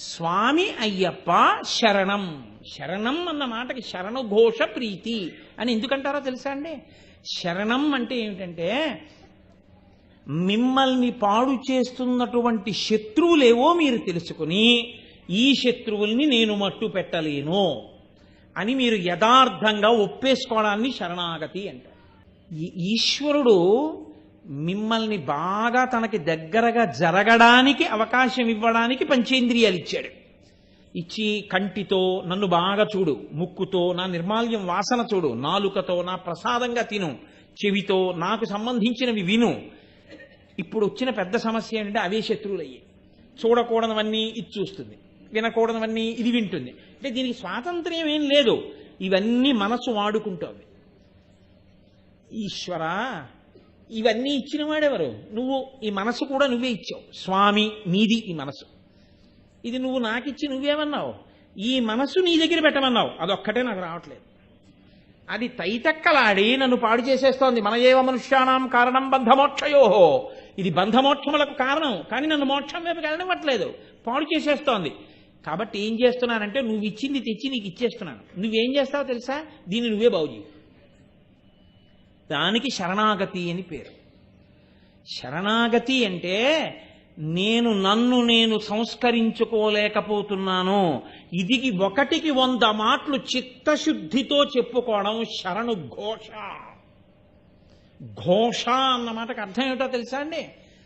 స్వామి అయ్యప్ప శరణం. శరణం అన్న మాటకి శరణఘోష ప్రీతి అని ఎందుకంటారో తెలుసా అండి? శరణం అంటే ఏమిటంటే మిమ్మల్ని పాడు చేస్తున్నటువంటి శత్రువులేవో మీరు తెలుసుకుని ఈ శత్రువుల్ని నేను మట్టు పెట్టలేను అని మీరు యథార్థంగా ఒప్పేసుకోవడాన్ని శరణాగతి అంటారు. ఈ- ఈశ్వరుడు మిమ్మల్ని బాగా తనకి దగ్గరగా జరగడానికి అవకాశం ఇవ్వడానికి పంచేంద్రియాలు ఇచ్చాడు. ఇచ్చి కంటితో నన్ను బాగా చూడు ముక్కుతో నా నిర్మాల్యం వాసన చూడు నాలుకతో నా ప్రసాదంగా తిను చెవితో నాకు సంబంధించినవి విను. ఇప్పుడు వచ్చిన పెద్ద సమస్య ఏంటంటే అవే శత్రువులు అయ్యాయి చూడకూడనివన్నీ ఇది చూస్తుంది వినకూడనివన్నీ ఇది వింటుంది. అంటే దీనికి స్వాతంత్ర్యం ఏం లేదు. ఇవన్నీ మనసు వాడుకుంటోంది. ఈశ్వరా ఇవన్నీ ఇచ్చిన వాడెవరు నువ్వు ఈ మనసు కూడా నువ్వే ఇచ్చావు. స్వామి నీది ఈ మనసు. ఇది నువ్వు నాకిచ్చి నువ్వేమన్నావు? ఈ మనసు నీ దగ్గర పెట్టమన్నావు. అదొక్కటే నాకు రావట్లేదు. అది తైతక్కలాడి నన్ను పాడు చేసేస్తోంది మన ఏవ మనుష్యానాం కారణం బంధమోక్షయోహో ఇది బంధమోక్షములకు కారణం. కానీ నన్ను మోక్షం వైపు వెళ్ళనివ్వట్లేదు. పాడు చేసేస్తోంది. కాబట్టి ఏం చేస్తున్నానంటే నువ్వు ఇచ్చింది తెచ్చి నీకు ఇచ్చేస్తున్నాను నువ్వేం చేస్తావో తెలుసా? దీన్ని నువ్వే బాగు చేయి దానికి శరణాగతి అని పేరు. శరణాగతి అంటే నేను నన్ను నేను సంస్కరించుకోలేకపోతున్నాను. ఇదికి ఒకటికి వంద మాటలు చిత్తశుద్ధితో చెప్పుకోవడం శరణు ఘోష. ఘోష అన్న మాటకు అర్థం ఏమిటో తెలుసా అండి?